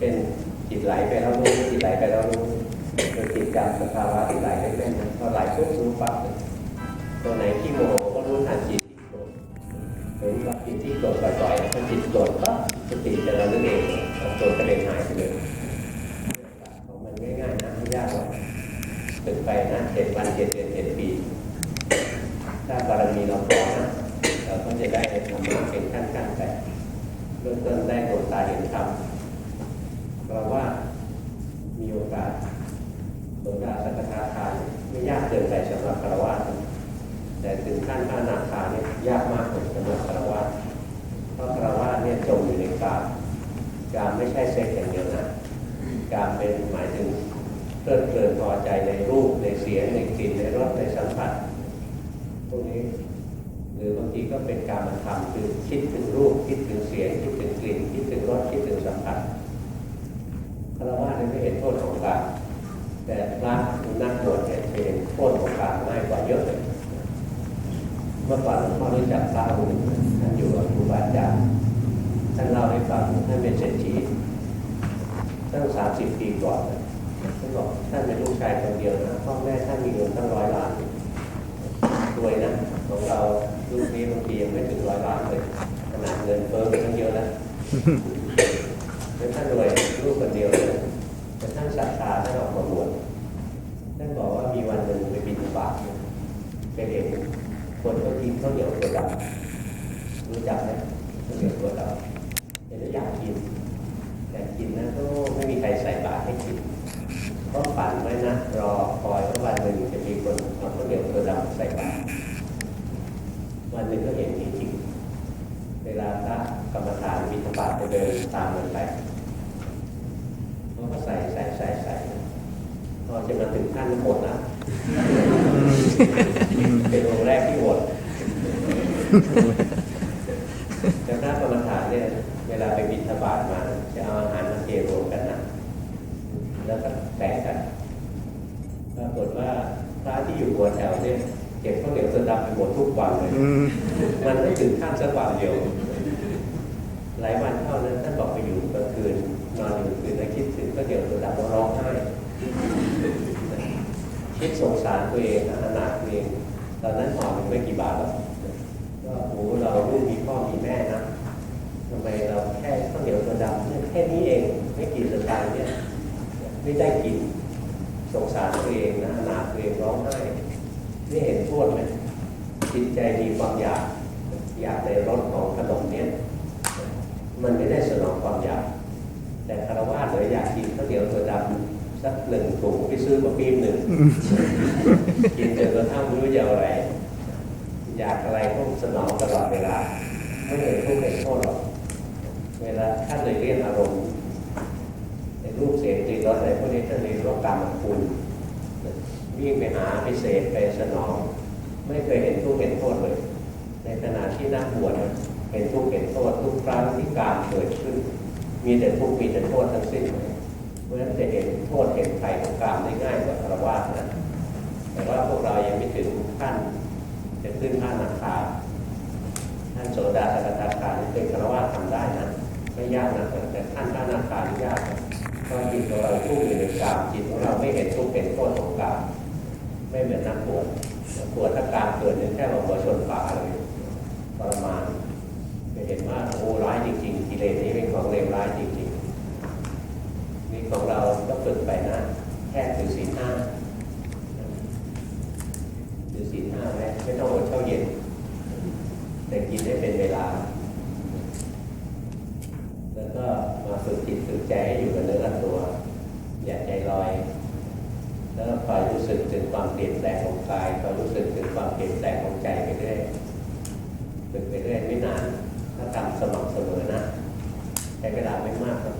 เป็นจิตไหลไปแล้วรู้จิตไหลไปแล้วรู้เป็นจิตจำสภาวะจิตไหลได้แม่นพอไหลปุ๊บรู้ปั๊บตัวไหนที่โมโหก็รู้ทันจิตที่โกรธหรือว่าจิตที่โกรธบ่อยๆถ้าจิตโกรธปั๊บสติจะระลึกเองโกรธกระเด็นหายไปเลยของมันง่ายๆนะไม่ยากหรอกฝึกไปนะเจ็ดวันเจ็ดเดือนเจ็ดปี ถ้าบารมีเราพอนะเราก็จะได้ธรรมะเป็นขั้นๆไปเริ่มต้นได้ดวงตาเห็นธรรม เราว่ามีโอกาสโอกาสสักทาทานไม่ยากเกินไปสำหรับคารวะแต่ถึงขั้นพระนาคาเนี่ยยากมากเลยสำหรับคารวะเพราะคารวะเนี่ยจมอยู่ในกามกามไม่ใช่เซ็กอย่างเดียวนะกามเป็นหมายถึงเพลิดเพลินพอใจในรูปในเสียงในกลิ่นในรสในสัมผัสพวกนี้หรือบางทีก็เป็นการมันทำคือคิดถึงรูปคิดถึงเสียงคิดถึงกลิ่นคิดถึงรสคิดถึงสัมผัส คารวะเนี่ยไม่เห็นโทษของการแต่พระนักบวชเนี่ยเห็นโทษของการง่ายกว่าเยอะเลยเมื่อก่อนพ่อรู้จักพระองค์ท่านอยู่กับครูบาอาจารย์ท่านเล่าให้ฟังท่านเป็นเศรษฐีตั้งสามสิบปีก่อนท่านบอกท่านเป็นลูกชายคนเดียวนะพ่อแม่ท่านมีเงินตั้งร้อยล้านรวยนะของเราลูกนี้บางทียังไม่ถึงร้อยล้านเลยขนาดเงินเฟ้อไปตั้งเยอะแล้วแล้วท่านรวยลูกคนเดียวเลยแต่ท่านศรัทธาท่านออกมาบวชท่านบอกว่ามีวันหนึ่งไปบินบาตไปเห็นคนก็กินข้าวเหนียวตัวดำรู้จักไหมข้าวเหนียวตัวดำเห็นแล้วอยากกินแต่กินนะก็ไม่มีใครใส่บาตรให้กิน ก็ฝันไว้นะ รอคอยว่าวันหนึ่งจะมีคนเอาข้าวเหนียวตัวดำใส่บาตรวันหนึ่งก็เห็นจริงๆเวลาพระกรรมฐานบิณฑบาตจะเดินตามมันไปเขาก็ใส่ใส่ใส่ใส่พอจะมาถึงขั้นหมดนะเป็นองค์แรกที่หมดแต่พระกรรมฐานเนี่ยเวลาไปบิณฑบาตมา จะเอาอาหารมาเทรวมกันนะ แล้วก็แบ่งกัน ปรากฏว่าพระที่อยู่หัวแถวเนี่ยเก็บข้าวเหนียวสดำไปหมดทุกวันเลย มันไม่ถึงขั้นสักวันเดียว หลายวันเข้านั้นท่านบอกไปอยู่กลางคืนนอนอยู่คืนแล้วคิดถึงข้าวเหนียวสดำร้องไห้คิดสงสารตัวเองนะอนาถตัวเองตอนนั้นหอหนึ่งไม่กี่บาทหรอกก็โอ้โหเราลูกมีพ่อมีแม่นะทำไมเราแค่ข้าวเหนียวสดำเนี่ยแค่นี้เองไม่กี่สตางค์เนี่ยไม่ได้กินสงสารตัวเองนะอนาถตัวเองร้องไห้ไม่เห็นโทษเลย จิตใจมีความอยากอยากในรสของขนมเนี้ยมันไม่ได้สนองความอยาก แต่คารวะเลยอยากกินข้าวเหนียวตัวดำสักหนึ่งถุงไปซื้อมาปี๊บหนึ่งกินจนกระทั่งไม่รู้จะอาอะไร อยากอะไรก็สนองตลอดเวลา ไม่เห็นทุกข์เห็นโทษหรอกเวลาท่านเลยเรียนอารมณ์ในรูปเสียงกลิ่นรสอะไรพวกนี้ท่านเรียนว่าการมคุณวิ่งไปหาไปเสพไปสนอง ไม่เคยเห็นทุกข์เห็นโทษเลย ในขณะที่นักบวชเห็นทุกข์เห็นโทษทุกครั้งที่การเกิดขึ้น มีแต่ทุกข์มีแต่โทษทั้งสิ้นเลยเพราะฉะนั้นจะเห็นโทษเห็นภัยของกรรมได้ง่ายกว่าคารวะนะแต่ว่าพวกเรายังไม่ถึงขั้นจะขึ้นขั้นนาคาท่านโสดาสกทาคาดเป็นคารวะทำได้นะไม่ยากนะแต่ขั้นขั้นนาคานี่ยากนะเพราะจิตของเราทุกข์อยู่ในกามจิตของเราไม่เห็นทุกข์เห็นโทษของกามไม่เหมือนนักบวช กบวถ้ากามเกิดเนี่ยแค่มาหัวชนฝาเลยทรมานจะเห็นว่าโอ้ร้ายจริงๆกิเลสนี้เป็นของเลวร้ายจริงๆนี่ของเราก็ฝึกไปนะแค่ถือศีลห้าถือศีลห้าไหมไม่ต้องอดเช้าเย็น แต่กินได้เป็นเวลา แล้วก็มาฝึกจิตฝึกใจอยู่กับเนื้อกับตัว อย่าใจลอย แล้วคอยรู้สึกถึงความเปลี่ยนแปลงของกายคอยรู้สึกถึงความเปลี่ยนแปลงของใจไปเรื่อยฝึกไปเรื่อยไม่นานถ้าทำสม่ำเสมอนะใช้เวลาไม่มากครับ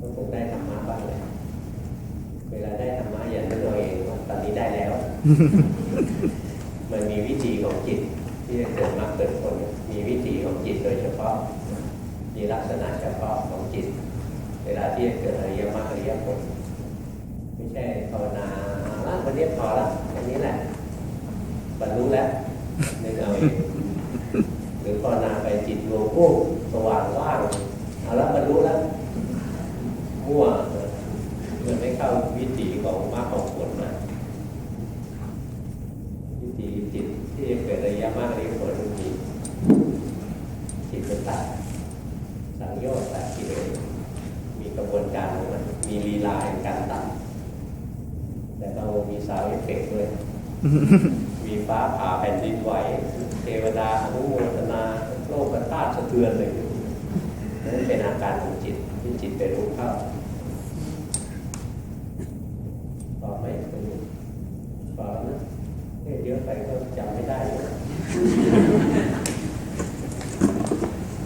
ก็คงได้ธรรมะบ้างเลยเวลาได้ธรรมะอย่านึกเอาเองว่าตอนนี้ได้แล้ว มันมีวิธีของจิต ที่จะเกิดมรรคเกิดผลมีวิธีของจิตโดยเฉพาะ มีลักษณะเฉพาะของจิต เวลาที่จะเกิดอริยมรรคอริยผล ใช่ภาวนาละวันนี้พอละอันนี้แหละบรรลุแล้วนึกเอาเองหรือภาวนาไปจิตรวมพุ่งสว่างว่างเอาละบรรลุแล้ว ยชน์ตัดกิเลสมีกระบวนการของมันมีลีลาแห่งการตัดแต่เรามีสาวเอฟเฟกต์ด้วย มีฟ้าผ่าแผ่นดินไหวเทวดาอนุโมทนาโลกธาตุสะเทือนเลยนั่นเป็นอาการของจิตที่จิตไปรู้เข้าต่อไหมคุณต่อนะเยอะไปก็จำไม่ได้อยู่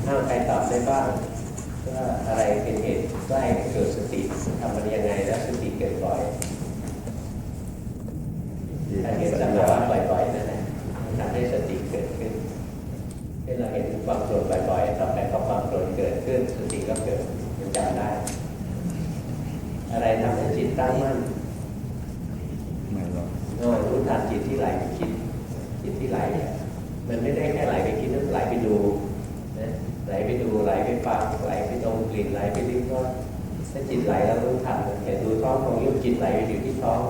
ถ้าใครตอบได้บ้างว่าอะไรเป็นเหตุใกล้เกิดสติทำมันยังไงแล้วสติเกิดบ่อย ถ้าเห็นสภาวะบ่อยๆนั่นแหละมันทำให้สติเกิดขึ้นเช่นเราเห็นความโกรธบ่อยๆต่อไปพอความโกรธเกิดขึ้น สติก็เกิดมันจำได้ อะไรทำให้จิตตั้งมั่น ไม่หรอก อ๋อรู้ทันจิตที่ไหลไปคิด จิตที่ไหลเนี่ยมันไม่ได้แค่ไหลไปคิดนะไหลไปดูนะไหลไปดูไหลไปฟังไหลไปดมกลิ่นไหลไปลิ้มรสถ้าจิตไหลแล้วรู้ทันเห็นดูท้องของยุบจิตไหลไปอยู่ที่ท้อง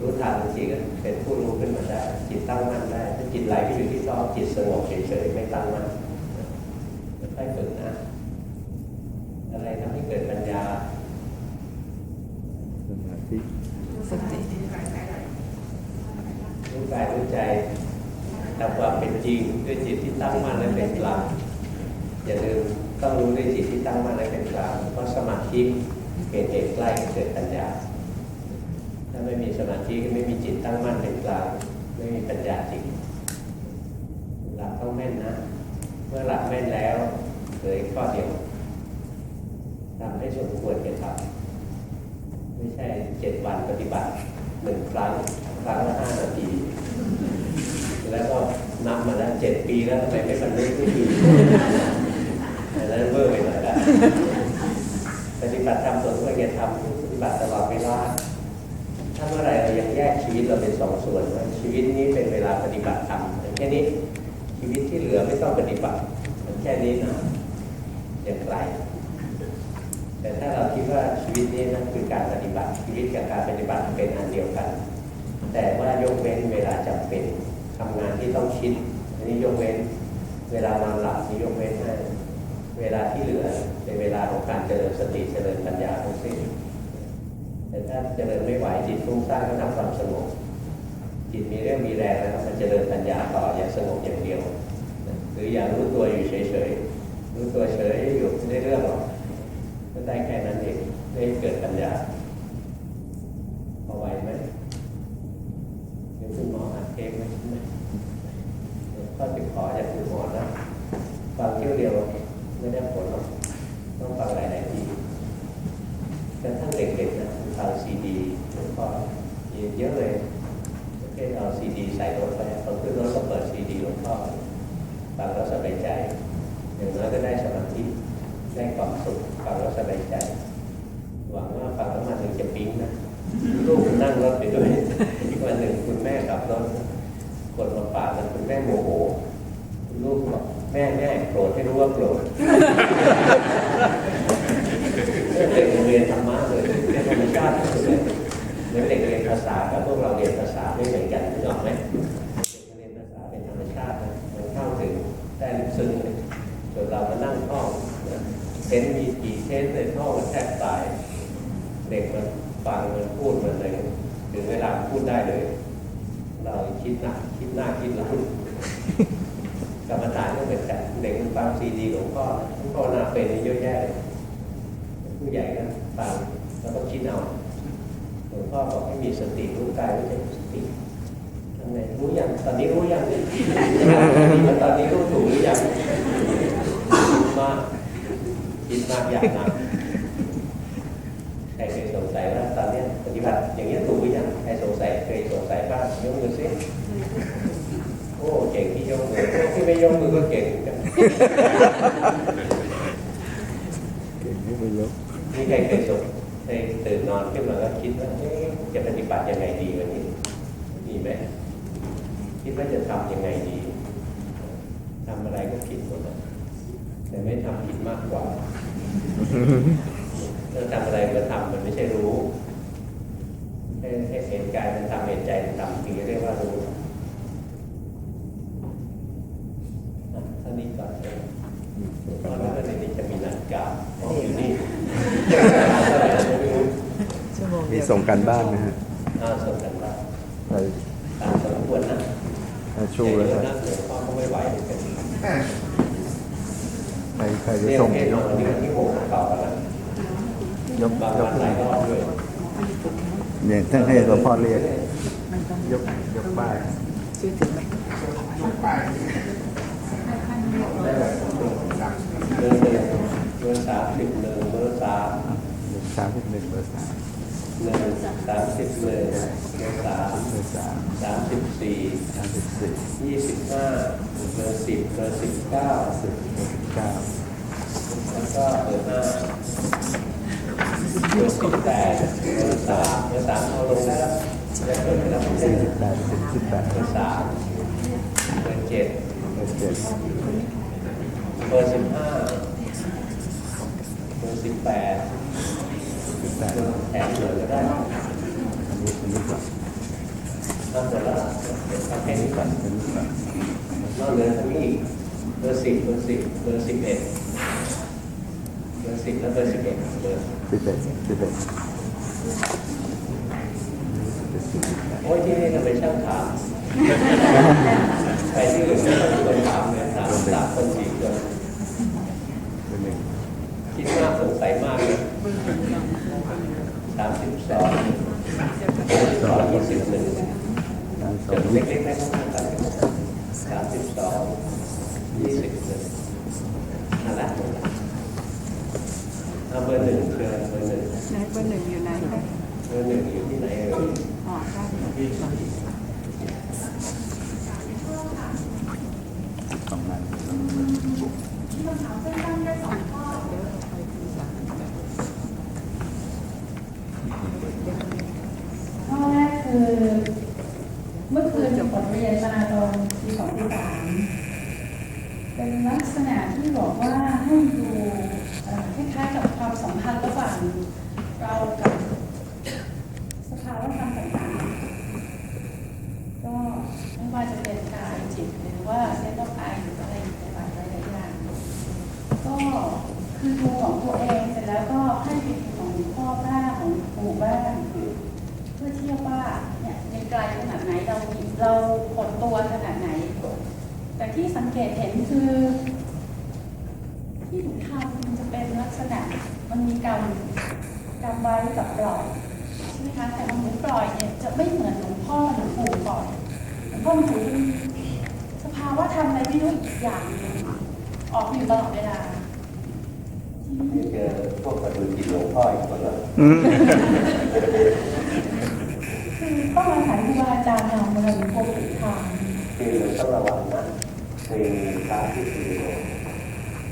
รู้ ทันจิตก็เป็นผู้รู้ขึ้นมาได้ จิตตั้งมั่นได้ถ้าจิตไหลไปอยู่ที่ท้องจิตสงบเฉยๆไม่ตั้งมั่นค่อยๆฝึกนะ อะไรทำให้เกิดปัญญาสมาธิสติรู้กายรู้ใจตามความเป็นจริงด้วยจิตที่ตั้งมั่นและเป็นกลางอย่าลืมต้องรู้ด้วยจิตที่ตั้งมั่นและเป็นกลางเพราะสมาธิเป็นเหตุใกล้ให้เกิดปัญญา ถ้าไม่มีสมาธิก็ไม่มีจิตตั้งมั่นเป็นกลางไม่มีปัญญาจริง หลักต้องแม่นนะ เมื่อหลักแม่นแล้วเหลือข้อเดียวทำให้สมควรแก่ทำไม่ใช่เจ็ดวันปฏิบัติหนึ่งครั้งครั้งละห้านาที แล้วก็นับมาแล้วเจ็ดปีแล้วทำไมไม่บรรลุทุกทีอันนั้นเวอร์ไปหน่อยละปฏิบัติธรรมส่วนตัวแกทำปฏิบัติตลอดเวลา ถ้าเมื่อไรเรายังแยกชีวิตเราเป็นสองส่วนว่าชีวิตนี้เป็นเวลาปฏิบัติธรรมแค่นี้ชีวิตที่เหลือไม่ต้องปฏิบัติมันแค่นี้นะอย่างไกลแต่ถ้าเราคิดว่าชีวิตนี้นั่นคือการปฏิบัติชีวิตกับการปฏิบัติเป็นอันเดียวกัน แต่ว่ายกเว้นเวลาจำเป็นทำงานที่ต้องคิดอันนี้ยกเว้นเวลานอนหลับนี่ยกเว้นให้เวลาที่เหลือเป็นเวลาของการเจริญสติเจริญปัญญาทั้งสิ้น แต่ถ้าเจริญไม่ไหวจิตฟุ้งซ่านก็ทำความสงบจิตมีเรื่องมีแรงแล้วมันเจริญปัญญาต่ออย่างสงบอย่างเดียว หรืออย่างรู้ตัวอยู่เฉยๆรู้ตัวเฉยอยู่ไม่ได้เรื่องหรอกก็ได้แค่นั้นเองไม่ให้เกิดปัญญาพอไหวไหมเดี๋ยคุณหมออัดเทปไว้ใช่ไหมเดี๋ยวก็ติดขอจากคุณหมอนะฟังเที่ยวเดียวไม่ได้ผลหรอกต้องฟังหลายๆที กระทั่งเด็กๆนะฟังซีดีหลวงพ่อ เยอะเลยเช่นเอาซีดีใส่รถไปพอขึ้นรถก็เปิดซีดีหลวงพ่อฟังแล้วสบายใจอย่างน้อยก็ได้สมาธิได้ความสุขฟังแล้วสบายใจ หวังว่าฟังแล้วมันถึงจะปิ๊งนะ ลูกนั่งรถไปด้วย อีกวันหนึ่งคุณแม่ขับรถกดมาปาดแล้วคุณแม่โมโหคุณลูกบอกแม่แม่โกรธให้รู้ว่าโกรธ เด็กเรียนธรรมะเลยเรียนธรรมชาติเลยเหมือนเด็กเรียนภาษากับพวกเราเรียนภาษาไม่เหมือนกันนึกออกไหมเด็กเรียนภาษาเป็นธรรมชาตินะมันเข้าถึงได้ลึกซึ้งเลยส่วนเรามานั่งท่องนะเทนมีกี่เทนเลยท่องมันแทบตาย เด็กมันฟังมันพู ดมันเลยถึงเวลาพูดได้เลย เราคิดหนักคิดหน้าคิดหลังกรรมฐานก็เป็นกันเด็กมันฟังซีดีหลวงพ่อหลวงพ่อหน้าเป็นเยอะแยะเลยผู้ใหญ่ก็ฟังแล้วก็คิดเอาหลวงพ่อบอกให้มีสติรู้กายรู้ใจสติทำไงรู้ยังตอนนี้รู้ยังนี่ยแล้วตอนนี้รู้ถูกหรือยังมากคิดมากอยากนั ยบ้างยกมือสิโอ้เก่งที่ยกมือโอ้ที่ไม่ยกมือก็เก่งเหมือนกันเก่งไม่ไปยกนี่ใครเคยสงเคยตื่นนอนขึ้นมาแล้วคิดว่าเอ๊ะจะปฏิบัติยังไงดีวันนี้มีไหมคิดว่าจะทำยังไงดีทำอะไรก็คิดหมดอะแต่ไม่ทำผิดมากกว่าถ้าทำอะไรมาทำมันไม่ใช่รู้ ให้ให้เห็นกายมันทำเห็นใจมันทำถึงจะเรียกว่ารู้อะเท่านี้ก่อนนะเพราะว่าในนี้จะมีนาฬิกาอ๋ออยู่นี่เท่าไหร่นะไม่รู้ชั่วโมงมีเดียวส่งกันบ้านนะฮะน่าสนกันบ้างไปตามสมควรนะไปชูแล้วเดี๋คยวรับนะหลวงพ่อก็ไม่ไหวเหมือนกันใครใครจะเนี่ยส่งเห็นวันนี้วันที่หกเก่าแล้วยกบางยวักนหลายร อบด้วยเนี่ยท่านให้หลวงพ่อเรียกมันต้องยกยกป้ายช่วยถือไหมเดือนหนึ่งเดือนสามสิบหนึ่งเบอร์สามยกสามสิบหนึ่งเบอร์สามหนึ่งสามสิบหนึ่งเบอร์สามเบอร์สามสามสิบสี่สามสิบสี่ยี่สิบห้าเบอร์สิบเบอร์สิบเก้าสิบเบอร์สิบเก้าแล้วก็เบอร์ห้า เบอร์สิบแปดเบอร์สามเบอร์สามเอาลงได้แล้วจะเกิดไปแล้วไม่ใช่สี่เหรสิบแปดสิบสิบแปดเบอร์สามเบอร์เจ็ดเบอร์เจ็ดเบอร์สิบห้าเบอร์สิบแปดสิบแปดแถมเหลือก็ได้อันนี้อันนี้ก่อนนอกจากแล้วทำแค่นี้ก่อนอันนี้ก่อนนอกเหนือจากนี้เบอร์สิบเบอร์สิบเบอร์สิบเอ็ดเบอร์ สิบและเบอร์สิบเอ็ดเบอร์สิบเอ็ดสิบเอ็ดสิบแปดโอ้ยที่นี่ทำไมช่างถามใครที่อื่นไม่ต้องคนถามเลยถามสามคนสี่คนเบอร์หนึ่งคิดมากสงสัยมากเลยสามสิบสองสองยี่สิบหนึ่งสามสจองดยี่เล็กๆได้ทั้งนั้นสามสิบสองยี่สิบหนึ่งนั่นแหละเอาเบอร์หนึ่งเชิญเบอร์หนึ่ง ไหนเบอร์หนึ่งอยู่ไหนคะเบอร์หนึ่งอยู่ที่ไหนเอ่ยอ๋อได้สองงาน เดี๋ยวเราไปที่ศาลกัน ข้อแรกคือเมื่อคืนจบบทเรียนมาตอนปีสองปีสามเป็นลักษณะที่บอกว่าให้ดูเอ่อคล้ายๆกับความสัมพันธ์ระหว่างเรากับสภาวะธรรมต่างๆ ก็ไม่ว่าจะเป็นกายจิตหรือว่าเรื่องกายหรืออะไรอีกหลายๆอย่าง ก็ คือดูของตัวเองเสร็จแล้วก็ให้ไปดูของพ่อบ้างของปู่บ้างเพื่อเทียบว่าเนี่ยยังไกลขนาดไหนเราเราหดตัวขนาดไหน แต่ที่สังเกตเห็นคือ ที่หนูทำมันจะเป็นลักษณะมันมีกรรมกรรมไว้กับปล่อยใช่ไหมคะแต่ของหนูปล่อยเนี่ยจะไม่เหมือนหลวงพ่อหลวงปู่ปล่อยหลวงพ่อหลวงปู่สภาวะธรรมอะไรไม่รู้อีกอย่างหนึงออกอยู่ตลอดเวลา ไม่เจอพวกกระดูกจิตหลวงพ่ออีกคนละอืมคือต้องอาศัยครูบาอาจารย์นำมาเป็นโคติทางคือต้องระวังนะมีพระที่อยู่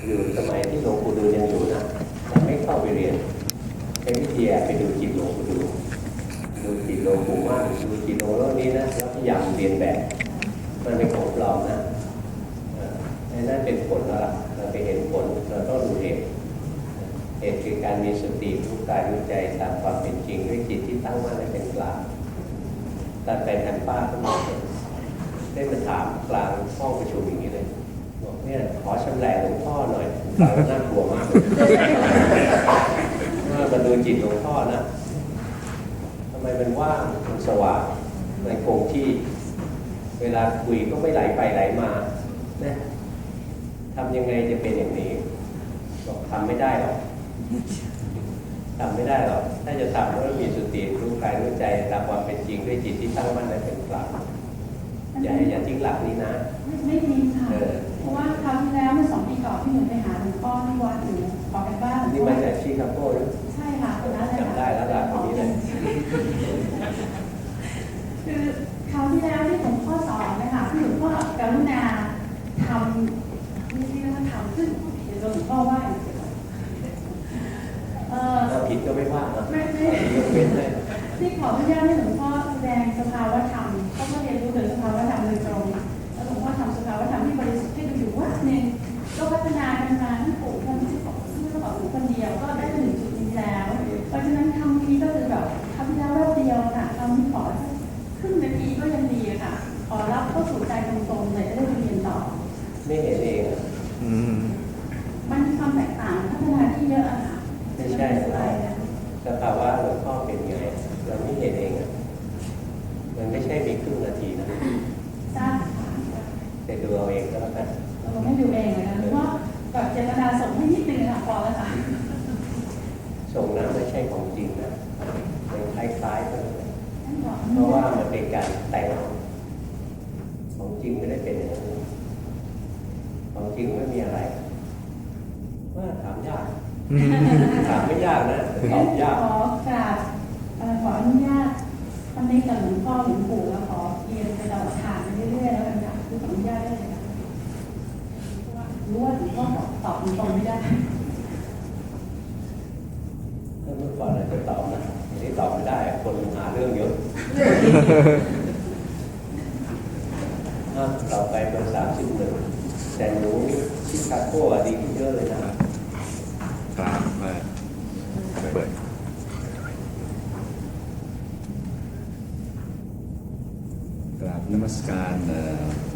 อยู่สมัยที่หลวงปู่ดูลยังอยู่นะยังไม่เข้าไปเรียนใช้วิธีไปดูจิตหลวงปู่ดูลดูจิตหลวงปู่มากดูจิตหลวงโลกนี้นะแล้วพยายามเรียนแบบมันเป็นของปลอมนะเอ่อไอ้นั่นเป็นผลแล้วล่ะเราไปเห็นผลเราต้องดู เหตุคือการมีสติรู้กายรู้ใจตามความเป็นจริงด้วยจิตที่ตั้งมั่นและเป็นกลางตัดแต่แผ่นป้าขึ้นมาเลยได้มาถามกลางห้องประชุมอย่างนี้เลยบอกเนี่ยขอชำแหละหลวงพ่อหน่อยฟังน่ากลัวมากเลยว่ามาดูจิตหลวงพ่อนะทำไมมันว่างมันสว่างมันคงที่ เวลาคุยก็ไม่ไหลไปไหลมานะทำยังไงจะเป็นอย่างนี้บอกทำไม่ได้หรอก ทำไม่ได้หรอก ถ้าจะทำก็ต้องมีสติรู้กายรู้ใจตามความเป็นจริงด้วยจิตที่ตั้งมั่นและเป็นกลางอย่าอย่าทิ้งหลักนี้นะ ไม่ไม่ดีค่ะเออเพราะว่าคราวที่แล้วเมื่อสองปีก่อนที่หนูไปหาหลวงพ่อที่วัดหนูออกไปบ้านหลวงนี่พ่มาอจากชิคาโก้หรือใช่ค่ะตอนนั้นเลยค่ะจำได้แล้วหลักนี้เลยคือคราวที่แล้วที่หลวงพ่อสอนนะคะที่หลวงพ่อกรุณาทำนี่ที่ว่าทำขึ้นเดี๋ยวหลวงพ่อว่าอีกเออ ถ้าผิดก็ไม่ว่านะ ไม่ไม่ ยกเว้นให้ ที่ขออนุญาตให้หลวงพ่อแสดงสภาวธรรมเขาก็เรียนงสภาวธรรมโดยตรง แล้วหลวงพ่อทำสภาวธรรมที่บริสุทธิ์ให้ดูอยู่ว่าหนึ่งก็พัฒนากันมาทั้งปู่ทั้งที่บอกที่เขาบอกหนูคนเดียวก็ได้ไปถึงจุดนี้แล้ว เพราะฉะนั้นคำนี้ก็คือแบบคำที่แล้วรอบเดียวค่ะคำที่ขอสักครึ่งนาทีก็ยังดีอะค่ะ ขอรับเข้าสู่ใจตรงๆเลยจะได้ไปเรียนต่อ ไม่เห็นเองอะ อืม ใช่ อะไรนะ สภาวะหลวงพ่อเป็นไง เราไม่เห็นเองอะมันไม่ใช่มีครึ่งนาทีนะ ทราบค่ะ แต่ดูเอาเองก็แล้วกันเราไม่ดูเองเลยนะเพราะว่าแบบเจตนาส่งให้นิดนึงค่ะพอแล้วค่ะส่งน้ำไม่ใช่ของจริงนะมันคล้ายๆกันนั่นบอกเพราะว่ามันเป็นการแต่งของจริงไม่ได้เป็นอย่างนั้นของจริงไม่มีอะไรว่าถามยากถามไม่ยากนะแต่ตอบยากขอกราบเอ่อขออนุญาตท่านนี้กับหลวงพ่อหลวงปู่แล้วขอเรียนไปตลอดทางไปเรื่อยๆแล้วกันค่ะคือขออนุญาตได้เลยค่ะเพ ราะว่ารู้ว่าหลวงพ่อตอบตอบตรงๆไม่ได้ถ้าเมื่อก่อนอาจจะตอบนะอันนี้ตอบไม่ได้ คนหาเรื่องเยอะอะเราไปเบอร์สามสิบหนึ่งแต่หนูชิคาโก้อะดีขึ้นเยอะเลยนะกราบมาเปิดกราบนมัสการเอ่อเอ่อ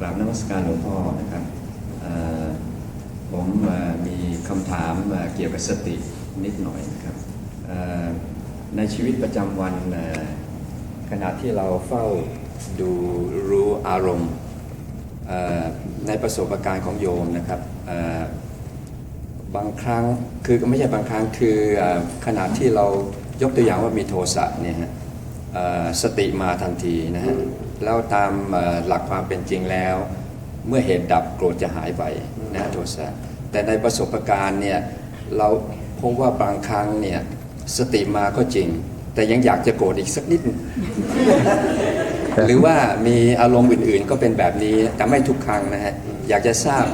กราบนมัสการหลวงพ่อนะครับผมมีคำถามเอ่อเกี่ยวกับสตินิดหน่อยนะครับในชีวิตประจำวันขณะที่เราเฝ้าดูรู้อารมณ์ในประสบการณ์ของโยมนะครับบางครั้งคือไม่ใช่บางครั้งคือขณะที่เรายกตัวอย่างว่ามีโทสะเนี่ยฮะ สติมาทันทีนะฮะแล้วตามหลักความเป็นจริงแล้ว เมื่อเหตุดับโกรธจะหายไปนะโทสะแต่ในประสบการณ์เนี่ยเราพบว่าบางครั้งเนี่ยสติมาก็จริง แต่ยังอยากจะโกรธอีกสักนิด หรือว่ามีอารมณ์อื่นๆก็เป็นแบบนี้แต่ไม่ทุกครั้งนะฮะอยากจะทราบ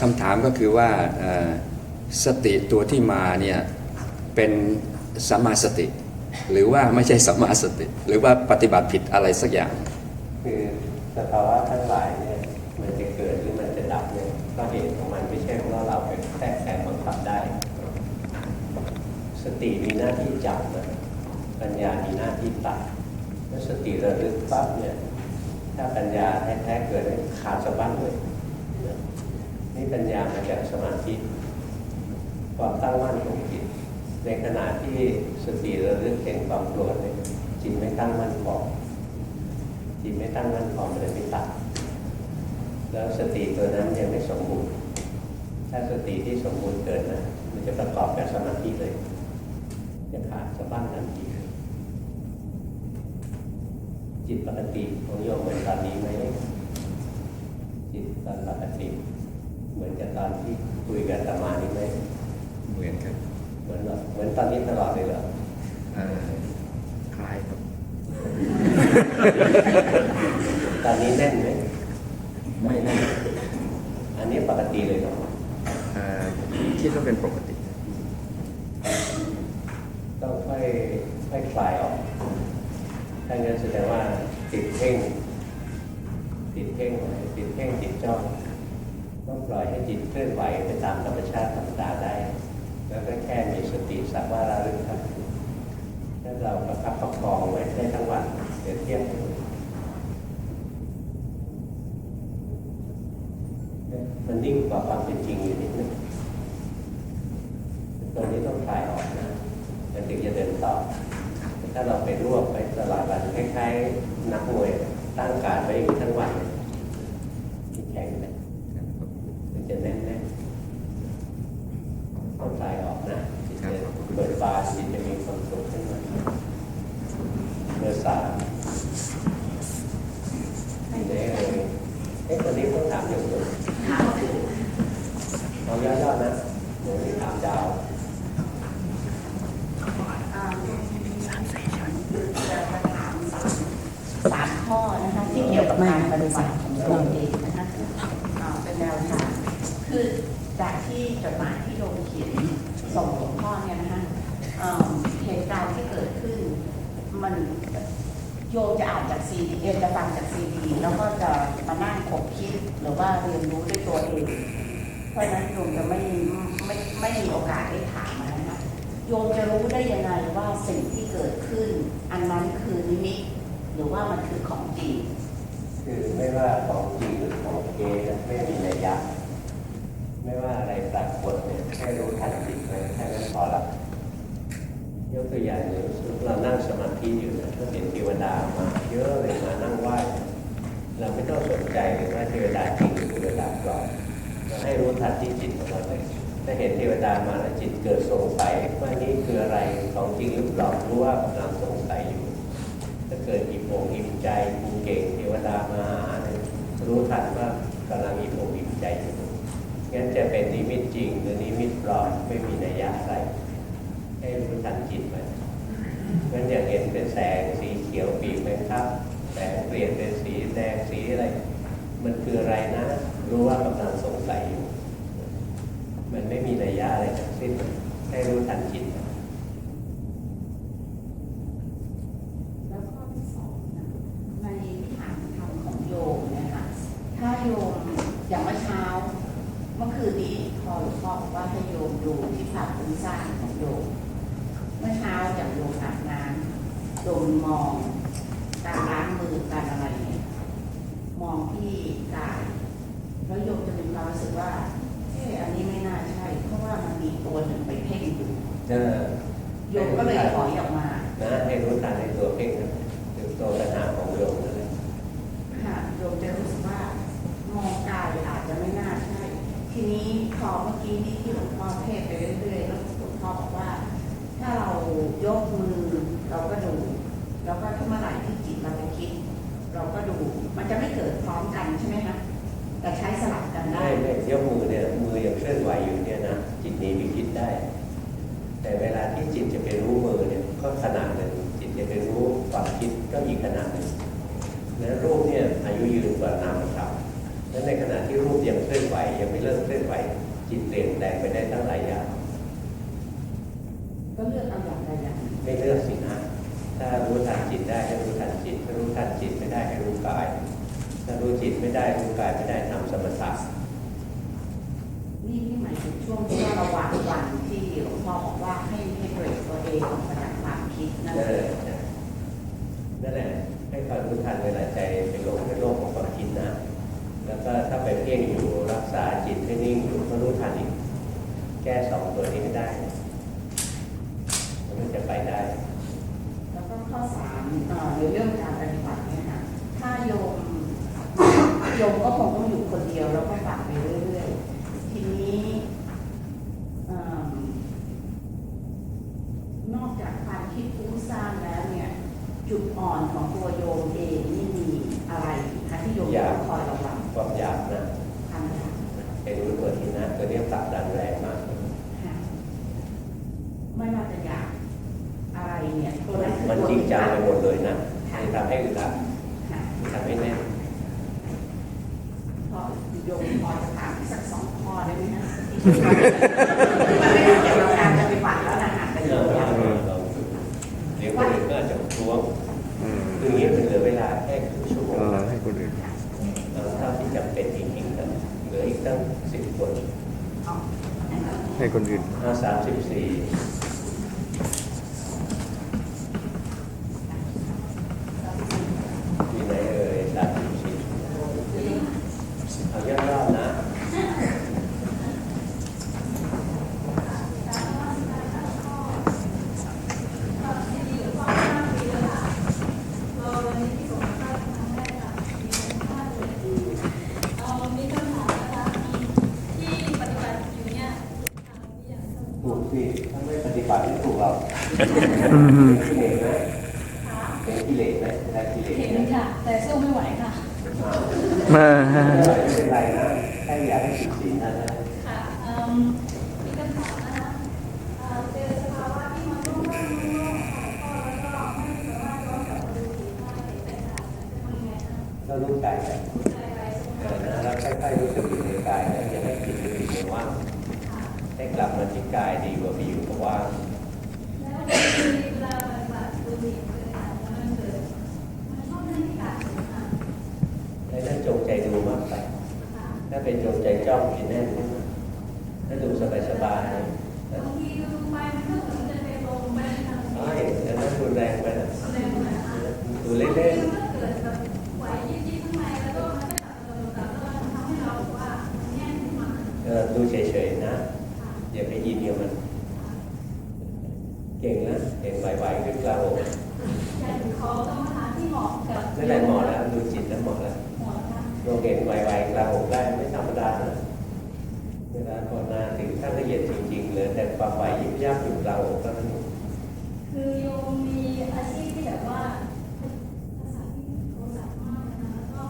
คำถามก็คือว่าสติตัวที่มาเนี่ยเป็นสัมมาสติ หรือว่าไม่ใช่สัมมาสติ หรือว่าปฏิบัติผิดอะไรสักอย่าง คือสภาวะทั้งหลายเนี่ยมันจะเกิดหรือมันจะดับเนี่ยก็เหตุของมันไม่ใช่ว่าเราไปแทรกแซงบังคับได้ สติมีหน้าที่จับนะปัญญามีหน้าที่ตัดเมื่อสติระลึกปั๊บเนี่ยถ้าปัญญาแท้ๆเกิดเนี่ยขาดสะบั้นเลยนะนี่ปัญญามาจากสมาธิความตั้งมั่นของจิต ในขณะที่สติระลึกเห็นความโกรธเนี่ยจิตไม่ตั้งมั่นพอจิตไม่ตั้งมั่นพอมันเลยไม่ตัด แล้วสติตัวนั้นยังไม่สมบูรณ์ ถ้าสติที่สมบูรณ์เกิดนะมันจะประกอบกับสมาธิเลยจะขาดสะบั้นทันทีจิตปกติของโยมเหมือนตอนนี้ไหมจิตตอนปกติ เหมือนกับตอนที่คุยกับตมานี่ไหมเหมือนกัน เหมือนเหรอเหมือนตอนนี้ตลอดเลยเหรอคล้ายครับ ตอนนี้แน่นไหมไม่แน่อันนี้ปกติเลยเหรอคิดว่าเป็นปกติต้องค่อยค่อยคลายออก ถ้างั้นแสดงว่าติดเพ่ง ติดเพ่งไว้ติดเพ่งติดจ้องต้องปล่อยให้จิตเคลื่อนไหวไปตามธรรมชาติธรรมดาได้แล้วก็แค่มี สักว่าระลึกครับถ้าเราประคับประคองไว้ได้ทั้งวันเดี๋ยวเที่ยงมันนิ่งกว่าความเป็นจริงอยู่นิดนึงตรงนี้ต้องคลายออกนะแล้วถึงจะเดินต่อ ถ้าเราไปรวบไปตลอดวันคล้ายๆนักมวยตั้งการไว้อยู่ทั้งวันเลย ว่าเรียนรู้ด้วยตัวเอง เพราะนั้นโยมจะไม่ไม่ไม่มีโอกาสได้ถามนะนะโยมจะรู้ได้ยังไงว่าสิ่งที่เกิดขึ้น อันนั้นคือนิมิตหรือว่ามันคือของจริงคือไม่ว่าของจริงหรือของเกนไม่มีระยะ ไม่ว่าอะไรปรากฏเนี่ยแค่รู้ทันจิตเลยแค่นั้นพอละยกตัวอย่างอย่างเรานั่งสมาธิอยู่นะก็เห็นเทวดามาเยอะเลยมานั่งไหว้ เราไม่ต้องสนใจว่าเทวดาจริงหรือเทวดาปลอมเราให้รู้ทันที่จิตของเราเลยถ้าเห็นเทวดามาแล้วจิตเกิดสงสัยว่านี้คืออะไรของจริงหรือปลอมรู้ว่ากำลังสงสัยอยู่ถ้าเกิดอิ่มอกอิ่มใจภูเก่งเทวดามาหารู้ทันว่ากำลังอิ่มอกอิ่มใจอยู่งั้นจะเป็นนิมิตจริงหรือนิมิตปลอมไม่มีนัยยะอะไรให้รู้ทันจิตมันงั้นอย่างเห็นเป็นแสงสีเขียวปีกไหมครับแต่เปลี่ยนเป็นสี แดงสีอะไร มันคืออะไรนะ รู้ว่ากำลังสงสัยอยู่ มันไม่มีนัยยะอะไรทั้งสิ้นแค่รู้ทันจิต กมือเราก็ดู แล้วก็ถ้าเมื่อไหร่ที่จิตเราไปคิด เราก็ดู มันจะไม่ พ่งอยู่รักษาจิตให้นิ่งอยู่ก็รู้ทันอีกแก้สองตัวนี้ไม่ได้ ให้คนอื่นสามสิบสี่ หมอแล้วดูจิตแล้วหมอแล้วหมาะนะโรงเห็นไวๆกลางอกได้ไม่ธรรมดานะเวลาภาวนาถึงขั้นละเอียดจริงๆเหลือแต่ความไหวยิบยับอยู่กลางอกเท่านั้นเองคือโยมมีอาชีพที่แบบว่าภาษาที่โทรศัพท์มากนะคะแล้วก็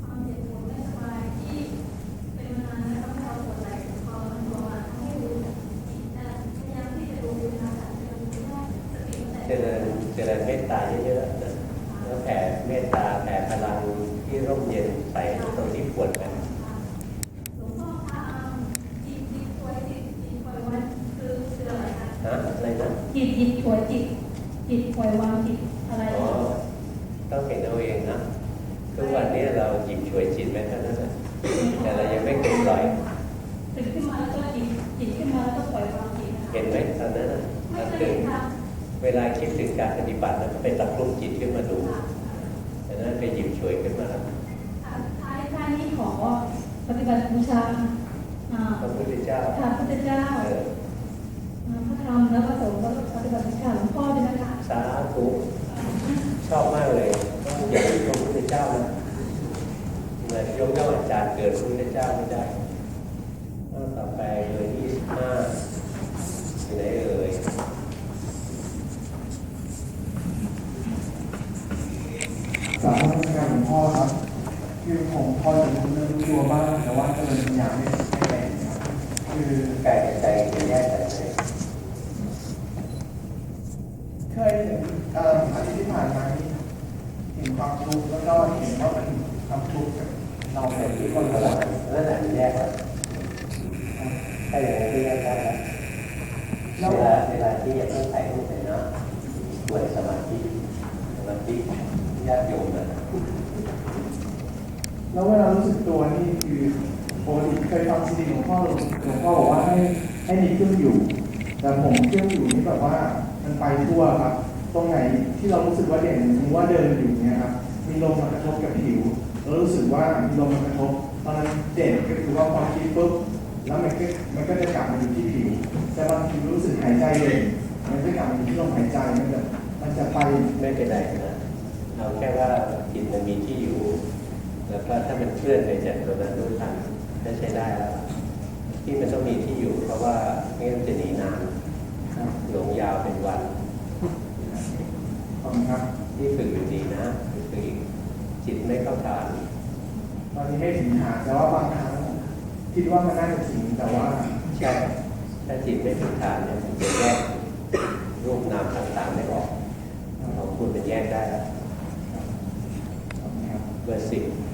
ความเจ็บปวดไม่สบายที่เป็นมานานแล้วก็ปวดไหล่คอมันตัวมาทำให้รู้จิตได้พยายามที่จะดูนะคะจะดูว่าสติมัน เจ แต่ ริญเจริญเมตตาเยอะๆนะแล้วแผ่เมตตาแผ่พลังที่ร่มเย็นใส่ตรงที่ปวดกัน หลวงพ่อคะจิตจิตป่วยจิตจิตป่วยวันคือคืออะไรคะ ฮะอะไรนะ จิตจิตป่วยจิตจิตป่วยวางจิตอะไร อ๋อต้องเห็นเอาเองนะทุกวันนี้เราหยิบฉวยจิตไว้เท่านั้นแหละแต่เรายังไม่เคยปล่อย ตื่นขึ้นมาแล้วก็จิตจิตขึ้นมาแล้วก็ปล่อยวางจิตนะคะ เห็นไหมตอนนั้นน่ะ ไม่ ตอน เคย ตื่ เห็ น นค่ะ เวลาคิดถึงการปฏิบัติแล้วก็ไปตะครุบจิตขึ้นมาดูแต่นั้นไปหยิบฉวยขึ้นมาแล้วท้ายท้ายนี้ขอปฏิบัติบูชาอ่าพระพุทธเจ้าพระพุทธเจ้าเอออ่าพระธรรมและพระสงฆ์แล้วก็ปฏิบัติบูชาหลวงพ่อด้วยนะคะสาธุชอบมากเลยอย่าลืมพระพุทธเจ้านะเหมือนยกย่องอาจารย์เกิดพระพุทธเจ้าไม่ได้ข้อต่อไปเลยยี่สิบห้าอยู่ไหนเอ่ย สามารถการหลวงพ่อครับคือผมพอจะรู้เรื่องตัวบ้างแต่ว่าจะเป็นปัญญาไม่ไม่แรงครับคือกายกับใจจะแยกกันไหมเคยเห็นเอ่ออาทิตย์ที่ผ่านมานี่เห็นความทุกข์แล้วก็เห็นว่ามันความทุกข์กับเราเป็นที่คนนพละลังนั่นแหนแยกแล้วถ้าอย่างนั้ก็แยกได้แล้วเวลาเวลาที่จะต้องใส่รูปวยสมาธิสมาธิ ญาติโยมนะแล้วเวลารู้สึกตัวนี่คือปกติเคยฟังซีดีหลวงพ่อหลวงพ่อบอกว่าให้ให้มีเครื่องอยู่ แต่ผมเครื่องอยู่นี่แบบว่ามันไปทั่วครับ ตรงไหนที่เรารู้สึกว่าเด่นสมมติว่าเดินอยู่เนี่ยครับมีลมมากระทบกับผิวแล้วรู้สึกว่ามีลมมากระทบตอนนั้นเด่นก็คือว่าพอคิดปุ๊บแล้วมันก็มันก็จะกลับมาอยู่ที่ผิว แต่บางทีรู้สึกหายใจเด่นมันก็กลับมาอยู่ที่ลมหายใจมันจะมันจะไปไม่เป็นไรน เอาแค่ว่าจิตมันมีที่อยู่ แล้วก็ถ้ามันเคลื่อนไปจากตัวนั้นรู้ทันก็ใช้ได้แล้วที่มันต้องมีที่อยู่ เพราะว่าไม่งั้นจะหนีนานครับหลงยาวเป็นวันขอบคุณครับที่ฝึกอยู่ดีนะฝึกอีกจิตไม่เข้าฐานตอนนี้ไม่ถึงฐานแต่ว่าบางครั้งคิดว่ามันน่าจะถึงแต่ว่าใช่ถ้าจิตไม่ถึงฐานเนี่ยมันจะแยกรูปนามต่างๆไม่ออกของคุณเป็นแยกได้แล้วข Blessing.